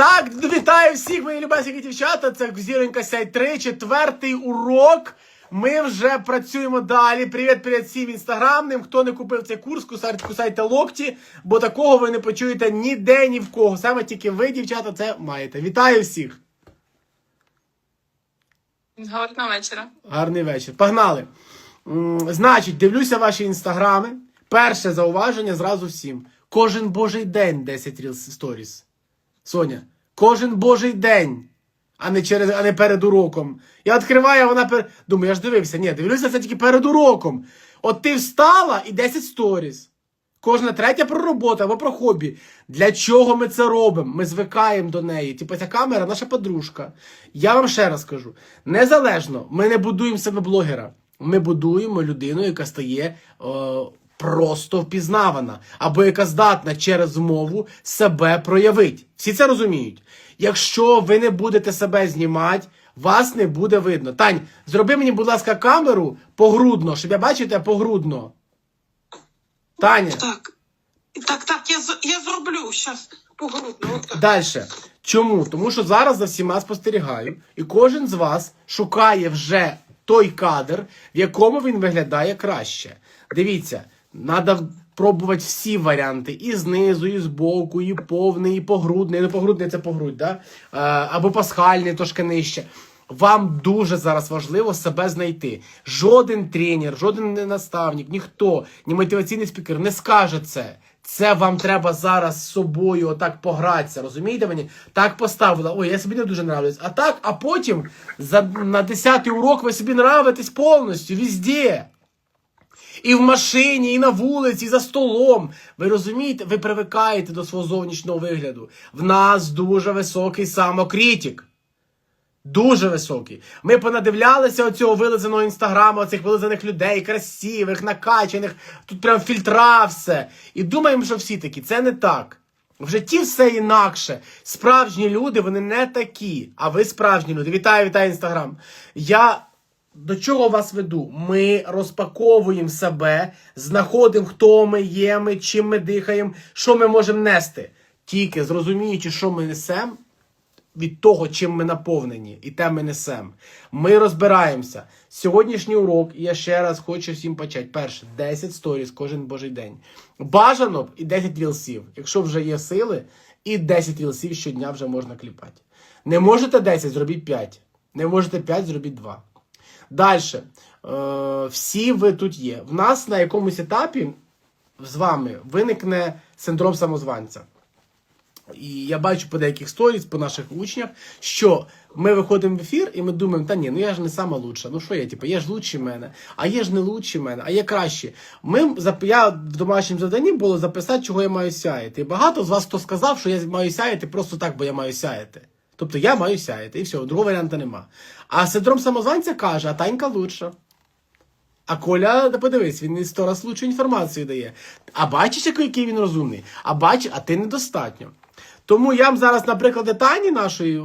Так, вітаю всіх, мої любасі дівчата. Це зіронька сяй 3, четвертий урок. Ми вже працюємо далі. Привіт, привіт всім інстаграмним. Хто не купив цей курс, кусайте, кусайте локті, бо такого ви не почуєте ніде, ні в кого. Саме тільки ви, дівчата, це маєте. Вітаю всіх! Гарного вечора. Гарний вечір. Погнали. М, Значить, дивлюся ваші інстаграми. Перше зауваження зразу всім. Кожен божий день 10 Reels Stories. Соня, кожен божий день, а не через, а не перед уроком. Я відкриваю, а вона пер... Думаю, я ж дивився. Ні, дивлюся це тільки перед уроком. От ти встала і 10 сторіс. Кожна третя про роботу або про хобі. Для чого ми це робимо? Ми звикаємо до неї. Типу, ця камера наша подружка. Я вам ще раз кажу: незалежно, ми не будуємо себе блогера. Ми будуємо людину, яка стає е, просто впізнавана, або яка здатна через мову себе проявити. Всі це розуміють. Якщо ви не будете себе знімати, вас не буде видно. Тань, зроби мені, будь ласка, камеру погрудно, щоб я бачив тебе погрудно. Таня. Так. Так, так, я, я зроблю зараз погрудно. Дальше. Чому? Тому що зараз за всіма спостерігаю, і кожен з вас шукає вже той кадр, в якому він виглядає краще. Дивіться, треба пробувати всі варіанти: і знизу, і збоку, і повний, і погрудний. Ну, погрудний це погрудь, да? Або пасхальний, трошки нижче. Вам дуже зараз важливо себе знайти. Жоден тренер, жоден наставник, ніхто, ні мотиваційний спікер не скаже це. Це вам треба зараз з собою отак погратися, розумієте мені? Так поставила. Ой, я собі не дуже нравлюсь. А так, а потім за, на 10-й урок ви собі нравитесь повністю, везде. І в машині, і на вулиці, і за столом. Ви розумієте, ви привикаєте до свого зовнішнього вигляду. В нас дуже високий самокритик. Дуже високий. Ми понадивлялися оцього вилизаного інстаграму, оцих вилизаних людей, красивих, накачаних, тут прям фільтра все. І думаємо, що всі такі. Це не так. В житті все інакше. Справжні люди, вони не такі. А ви справжні люди. Вітаю, вітаю інстаграм. Я до чого вас веду? Ми розпаковуємо себе, знаходимо, хто ми є, ми, чим ми дихаємо, що ми можемо нести. Тільки зрозуміючи, що ми несемо, від того, чим ми наповнені, і те ми несемо. Ми розбираємося. Сьогоднішній урок, і я ще раз хочу всім почати. Перше, 10 сторіс кожен божий день. Бажано б і 10 рілсів. Якщо вже є сили, і 10 рілсів щодня вже можна кліпати. Не можете 10, зробіть 5. Не можете 5, зробіть 2. Далі. Е, всі ви тут є. В нас на якомусь етапі з вами виникне синдром самозванця. І я бачу по деяких сторіс, по наших учнях, що ми виходимо в ефір і ми думаємо, та ні, ну я ж не сама лучша. Ну що я, типу, є ж лучші мене, а є ж не лучші мене, а є кращі. Ми я в домашньому завданні було записати, чого я маю сяяти. І багато з вас хто сказав, що я маю сяяти просто так, бо я маю сяяти. Тобто я маю сяяти, і все, другого варіанту нема. А синдром самозванця каже, а Танька лучша. А Коля, подивись, він сто раз лучшу інформацію дає. А бачиш, який він розумний? А бачиш, а ти недостатньо. Тому я вам зараз, на прикладі Тані нашої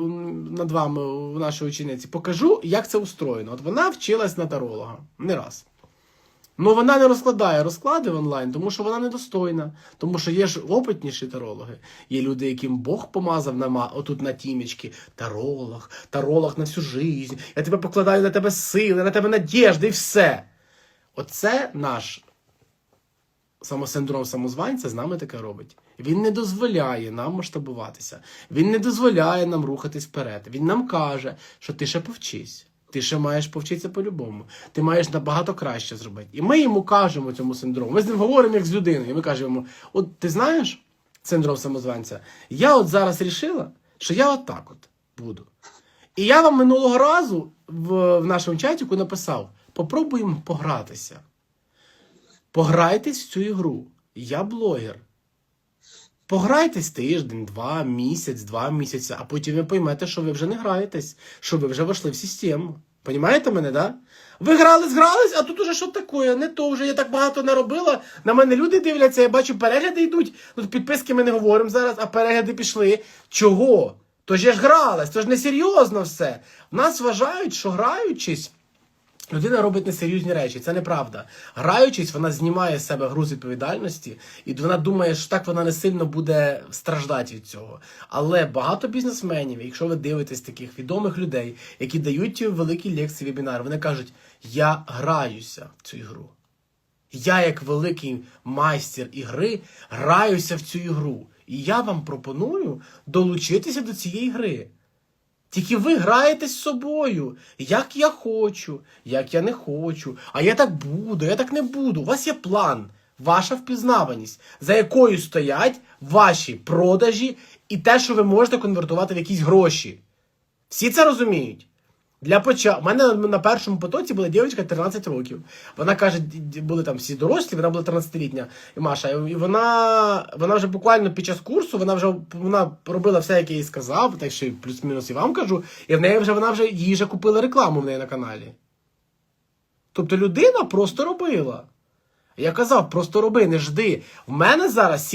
над вами, нашої учениці, покажу, як це устроєно. От вона вчилась на таролога не раз. Ну вона не розкладає розклади в онлайн, тому що вона недостойна. Тому що є ж опитніші тарологи. Є люди, яким Бог помазав на отут на тімечки. Таролог, таролог на всю жизнь. Я тебе покладаю на тебе сили, на тебе надіжди і все. Оце наш самосиндром самозванця з нами таке робить. Він не дозволяє нам масштабуватися. Він не дозволяє нам рухатись вперед. Він нам каже, що ти ще повчись. Ти ще маєш повчитися по-любому. Ти маєш набагато краще зробити. І ми йому кажемо цьому синдрому. Ми з ним говоримо як з людиною. І ми кажемо, йому, от ти знаєш, синдром самозванця, я от зараз рішила, що я от так от буду. І я вам минулого разу в, в нашому чатіку написав: попробуємо погратися. Пограйтесь в цю ігру. Я блогер. Пограйтесь тиждень, два, місяць, два місяці, а потім ви поймете, що ви вже не граєтесь, що ви вже вийшли в систему. Понімаєте мене, да? Ви грались, грались, а тут уже що таке? Не то вже я так багато наробила. На мене люди дивляться, я бачу, перегляди йдуть. Тут підписки ми не говоримо зараз, а перегляди пішли. Чого? То ж я ж гралась, то ж не серйозно все. В нас вважають, що граючись, Людина робить несерйозні речі, це неправда. Граючись, вона знімає з себе груз відповідальності, і вона думає, що так вона не сильно буде страждати від цього. Але багато бізнесменів, якщо ви дивитесь таких відомих людей, які дають великі лекції, вебінари, вони кажуть: я граюся в цю ігру. Я, як великий майстер ігри, граюся в цю ігру. І я вам пропоную долучитися до цієї гри. Тільки ви граєтесь з собою, як я хочу, як я не хочу, а я так буду, я так не буду. У вас є план, ваша впізнаваність, за якою стоять ваші продажі і те, що ви можете конвертувати в якісь гроші. Всі це розуміють. Для початку, у мене на першому потоці була дівчинка 13 років. Вона каже, були там всі дорослі, вона була 13-літня і Маша. І вона, вона вже буквально під час курсу, вона вже вона робила все, як я їй сказав, так що плюс-мінус і вам кажу. І в неї вже вона вже їй вже купила рекламу в неї на каналі. Тобто людина просто робила. Я казав, просто роби, не жди. В мене зараз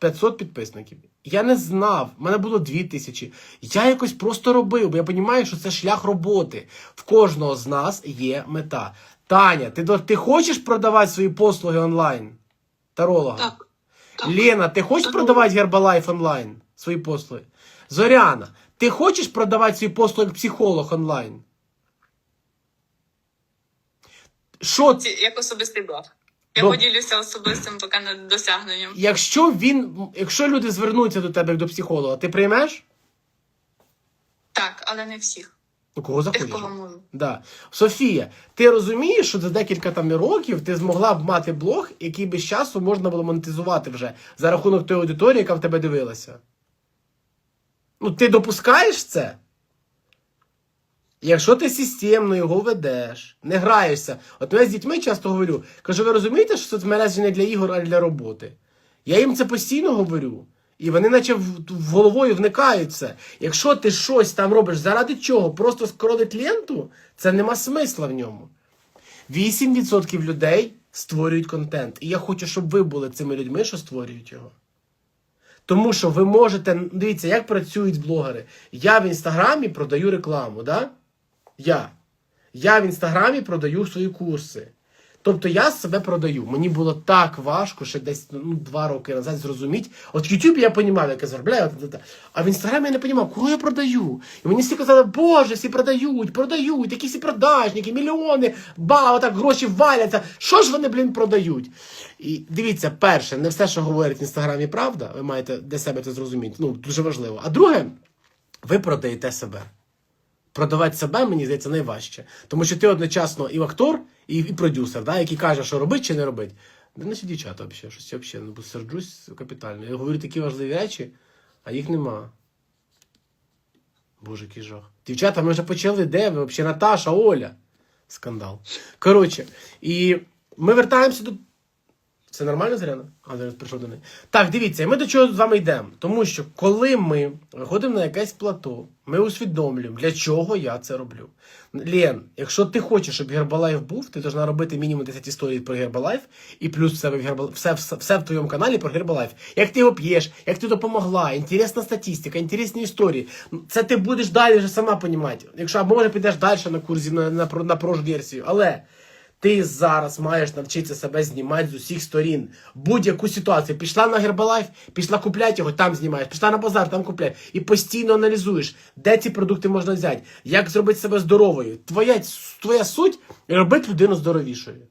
7500 підписників. Я не знав, в мене було 2000. Я якось просто робив, бо я розумію, що це шлях роботи. В кожного з нас є мета. Таня, ти, ти хочеш продавати свої послуги онлайн? Таролога? Так. так. Лена, ти хочеш Так. продавати Гербалайф онлайн? Свої послуги? Зоряна, ти хочеш продавати свої послуги психолог онлайн? Що Ці- як особистий блог. Я Доб- поділюся особистим поки не досягненням. Якщо він, якщо люди звернуться до тебе як до психолога, ти приймеш? Так, але не всіх. У кого Тих, кого можу. Да. Софія, ти розумієш, що за декілька там років ти змогла б мати блог, який би з часу можна було монетизувати вже за рахунок тої аудиторії, яка в тебе дивилася? Ну, ти допускаєш це? Якщо ти системно його ведеш, не граєшся. От я з дітьми часто говорю, кажу, ви розумієте, що соцмережі не для ігор, а для роботи? Я їм це постійно говорю. І вони наче в, в головою вникають це. Якщо ти щось там робиш, заради чого? Просто скролить ленту, це нема смисла в ньому. 8% людей створюють контент. І я хочу, щоб ви були цими людьми, що створюють його. Тому що ви можете. Дивіться, як працюють блогери. Я в інстаграмі продаю рекламу, да? Я. Я в інстаграмі продаю свої курси. Тобто я себе продаю. Мені було так важко, ще десь ну, два роки назад зрозуміти. От в YouTube я розумів, як я заробляю, а в інстаграмі я не розумів, кого я продаю. І мені всі казали, боже, всі продають, продають, які всі продажники, мільйони, ба, отак гроші валяться. Що ж вони, блін, продають? І дивіться, перше, не все, що говорять в інстаграмі, правда. Ви маєте для себе це зрозуміти. Ну, дуже важливо. А друге, ви продаєте себе. Продавати себе, мені здається, найважче. Тому що ти одночасно і актор, і, і продюсер, да, який каже, що робить чи не робить. Да наші дівчата взагалі, щось я взагалі, ну, серджусь капітально. Я говорю такі важливі речі, а їх нема. Боже, який жах. Дівчата, ми вже почали, де ви? Взагалі Наташа, Оля. Скандал. Коротше, і ми вертаємося до. Це нормально, Заряна? А, зараз прийшов до неї. Так, дивіться, ми до чого з вами йдемо. Тому що коли ми виходимо на якесь плато, ми усвідомлюємо, для чого я це роблю. Лен, якщо ти хочеш, щоб Гербалайф був, ти повинна робити мінімум 10 історій про Гербалайф, і плюс все в, Гербал... все, все, все в твоєму каналі про Гербалайф. Як ти його п'єш, як ти допомогла, інтересна статистика, інтересні історії. Це ти будеш далі вже сама понімати. Якщо або може підеш далі на курсі на, на, на, на версію Але. Ти зараз маєш навчитися себе знімати з усіх сторін. Будь-яку ситуацію. Пішла на Гербалайф, пішла купляти його, там знімаєш, пішла на базар, там купляй. І постійно аналізуєш, де ці продукти можна взяти, як зробити себе здоровою. Твоя, твоя суть робити людину здоровішою.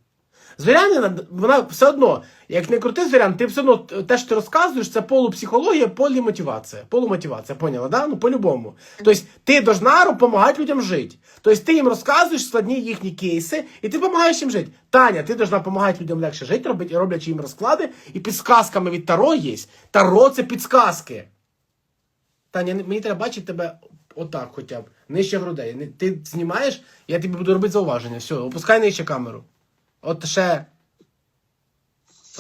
Зорянина, вона все одно, як не крути зорян, ти все одно те, що ти розказуєш, це полупсихологія, полімотивація. Полумотивація, поняла, да? Ну, по-любому. Тобто ти должна допомагати людям жити. Тобто ти їм розказуєш складні їхні кейси, і ти допомагаєш їм жити. Таня, ти должна допомагати людям легше жити, робить, роблячи їм розклади, і підсказками від Таро є. Таро це підсказки. Таня, мені треба бачити тебе отак хоча б, нижче грудей. Ти знімаєш, я тобі буду робити зауваження. Все, опускай нижче камеру. От ще.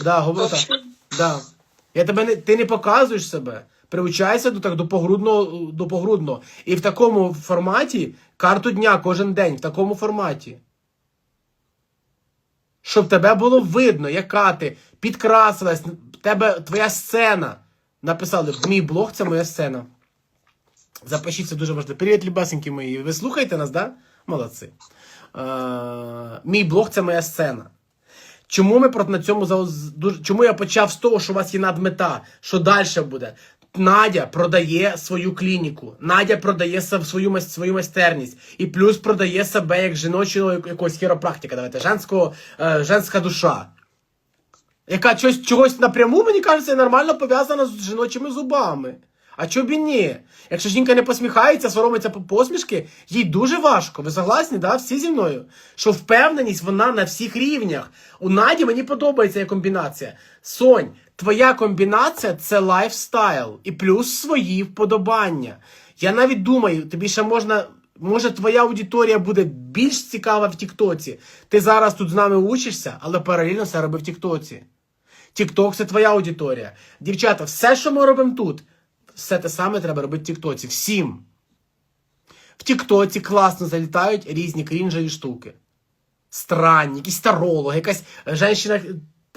Да, говори так. Да. Я тебе не, ти не показуєш себе. Приучайся до так до погрудного, до погрудного. І в такому форматі карту дня кожен день, в такому форматі. Щоб тебе було видно, яка ти підкрасилась, тебе твоя сцена. Написали, мій блог це моя сцена. Запишіть, це дуже важливо. Привіт, любасенькі мої. Ви слухаєте нас, да? Молодці. Е, мій блог це моя сцена. Чому ми на цьому чому я почав з того, що у вас є надмета, що далі буде? Надя продає свою клініку, Надя продає свою, свою майстерність і плюс продає себе як жіночого якогось хіропрактика, давайте, женського, е, женська душа. Яка чогось, чогось напряму, мені кажеться, нормально пов'язана з жіночими зубами. А чого б і ні? Якщо жінка не посміхається, соромиться по посмішки, їй дуже важко. Ви согласні, да? Всі зі мною? Що впевненість вона на всіх рівнях. У Наді мені подобається ця комбінація. Сонь, твоя комбінація це лайфстайл і плюс свої вподобання. Я навіть думаю, тобі ще можна. Може, твоя аудиторія буде більш цікава в Тіктоці. Ти зараз тут з нами учишся, але паралельно все роби в Тіктоці. Тікток це твоя аудиторія. Дівчата, все, що ми робимо тут, все те саме треба робити в Тіктоці. Всім. В Тіктоці класно залітають різні крінжеві штуки. Странні, якісь тарологи, якась жінка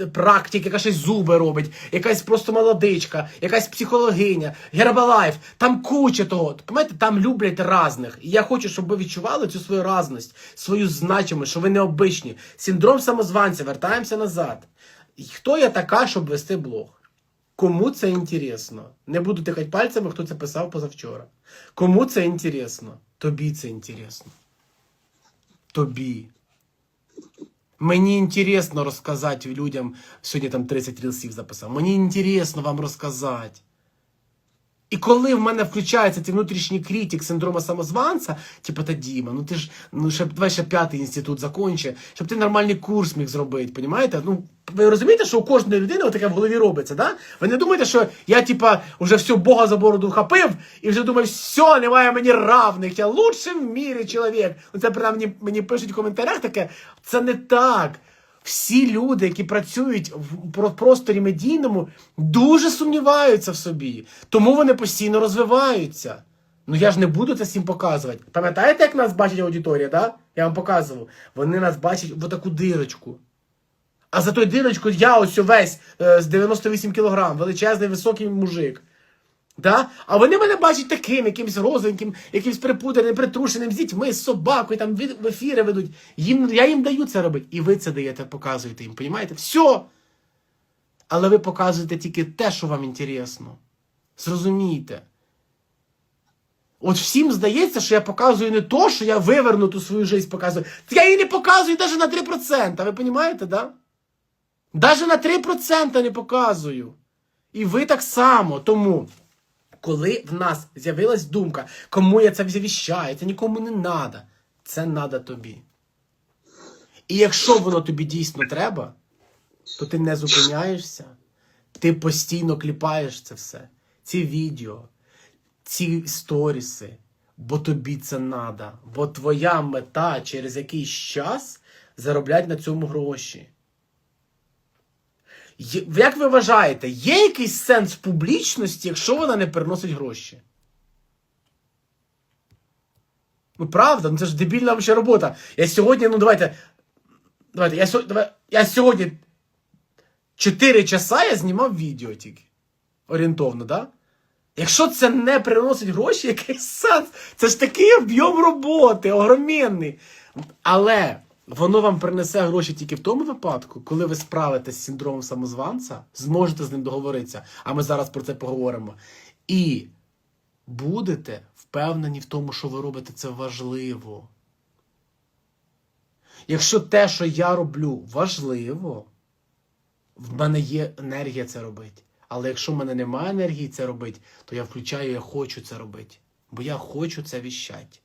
практик, яка щось зуби робить, якась просто молодичка, якась психологиня, Гербалайф, там куча того. Понимаєте, там люблять разних. І я хочу, щоб ви відчували цю свою разність, свою значимість, що ви не обичні. Синдром самозванця, вертаємося назад. І Хто я така, щоб вести блог? Кому це інтересно? Не буду тикати пальцями, хто це писав позавчора. Кому це інтересно? Тобі це інтересно. Тобі. Мені інтересно розказати людям, сьогодні там 30 рілсів записав. Мені інтересно вам розказати. І коли в мене включається цей внутрішній критик синдрома самозванця, типу, та Діма, ну ти ж ну ще давай ще п'ятий інститут закончи, щоб ти нормальний курс міг зробити, понімаєте? Ну, ви розумієте, що у кожної людини таке в голові робиться, да? Ви не думаєте, що я, типа, вже все Бога за бороду хапив і вже думаю, все, немає мені равних, я лучший в мірі чоловік. Ну це принаймні мені пишуть в коментарях таке. Це не так. Всі люди, які працюють в просторі медійному, дуже сумніваються в собі. Тому вони постійно розвиваються. Ну я ж не буду це всім показувати. Пам'ятаєте, як нас бачить аудиторія, да? Я вам показував. Вони нас бачать в таку дирочку. А за той дирочку я ось весь е, з 98 кілограм, величезний високий мужик. Да? А вони мене бачать таким, якимсь розовеньким, якимсь припудреним, притрушеним з дітьми, з собакою, там в ефіри ведуть. Їм, я їм даю це робити. І ви це даєте, показуєте їм, понімаєте? Все. Але ви показуєте тільки те, що вам інтересно. Зрозумійте. От всім здається, що я показую не то, що я вивернуту свою життя показую. Я її не показую навіть на 3%. Ви розумієте, да? Даже на 3% не показую. І ви так само. Тому, коли в нас з'явилась думка, кому я це завіщаю, це нікому не треба. Це треба тобі. І якщо воно тобі дійсно треба, то ти не зупиняєшся, ти постійно кліпаєш це все. Ці відео, ці сторіси, бо тобі це треба. Бо твоя мета через якийсь час заробляти на цьому гроші. Як ви вважаєте, є якийсь сенс публічності, якщо вона не приносить гроші? Ну правда, ну це ж дебільна вообще робота. Я сьогодні, ну давайте. Давайте, я, сьо- давай, я сьогодні 4 часа я знімав відео тільки. Орієнтовно, так? Да? Якщо це не приносить гроші, який сенс? Це ж такий об'єм роботи, огроменний. Але воно вам принесе гроші тільки в тому випадку, коли ви справитесь з синдромом самозванця, зможете з ним договоритися, а ми зараз про це поговоримо. І будете впевнені в тому, що ви робите це важливо. Якщо те, що я роблю, важливо, в мене є енергія це робити. Але якщо в мене немає енергії це робити, то я включаю, я хочу це робити. Бо я хочу це віщати.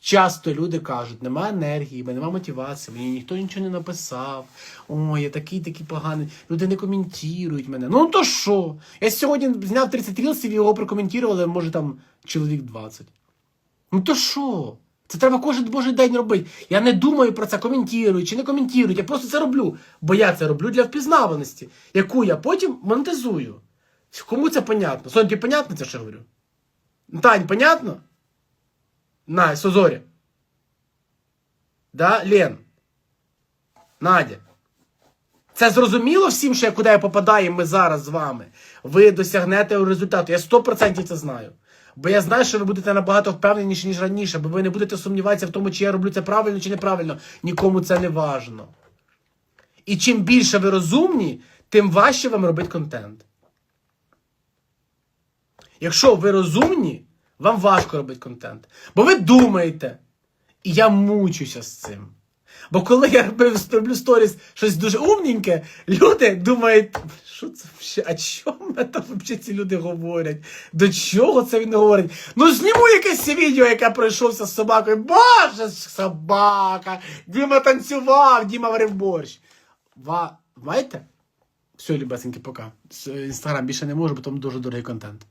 Часто люди кажуть, немає енергії, немає мотивації, мені ніхто нічого не написав. Ой, я такий такий поганий. Люди не коментують мене. Ну то що? Я сьогодні зняв 30 рілсів і його прокоментували, може там чоловік 20. Ну то що? Це треба кожен божий день робити. Я не думаю про це, коментую чи не коментую. Я просто це роблю. Бо я це роблю для впізнаваності, яку я потім монетизую. Кому це понятно? Сонь, тобі понятно це, що я говорю? Тань, понятно? На, Созорі. Да, Лен? Надя. Це зрозуміло всім, що я куди я попадаю, ми зараз з вами. Ви досягнете результату. Я 100% це знаю. Бо я знаю, що ви будете набагато впевненіші, ніж раніше, бо ви не будете сумніватися в тому, чи я роблю це правильно чи неправильно. Нікому це не важно. І чим більше ви розумні, тим важче вам робити контент. Якщо ви розумні, вам важко робити контент. Бо ви думаєте. І я мучуся з цим. Бо коли я робив, роблю сторіс щось дуже умненьке, люди думають, що це взагалі, а чому там взагалі ці люди говорять? До чого це він говорить? Ну зніму якесь відео, яке пройшовся з собакою. Боже, собака! Діма танцював, Діма варив борщ. Ва, знаєте? Все, любесеньки, пока. Інстаграм більше не можу, бо там дуже дорогий контент.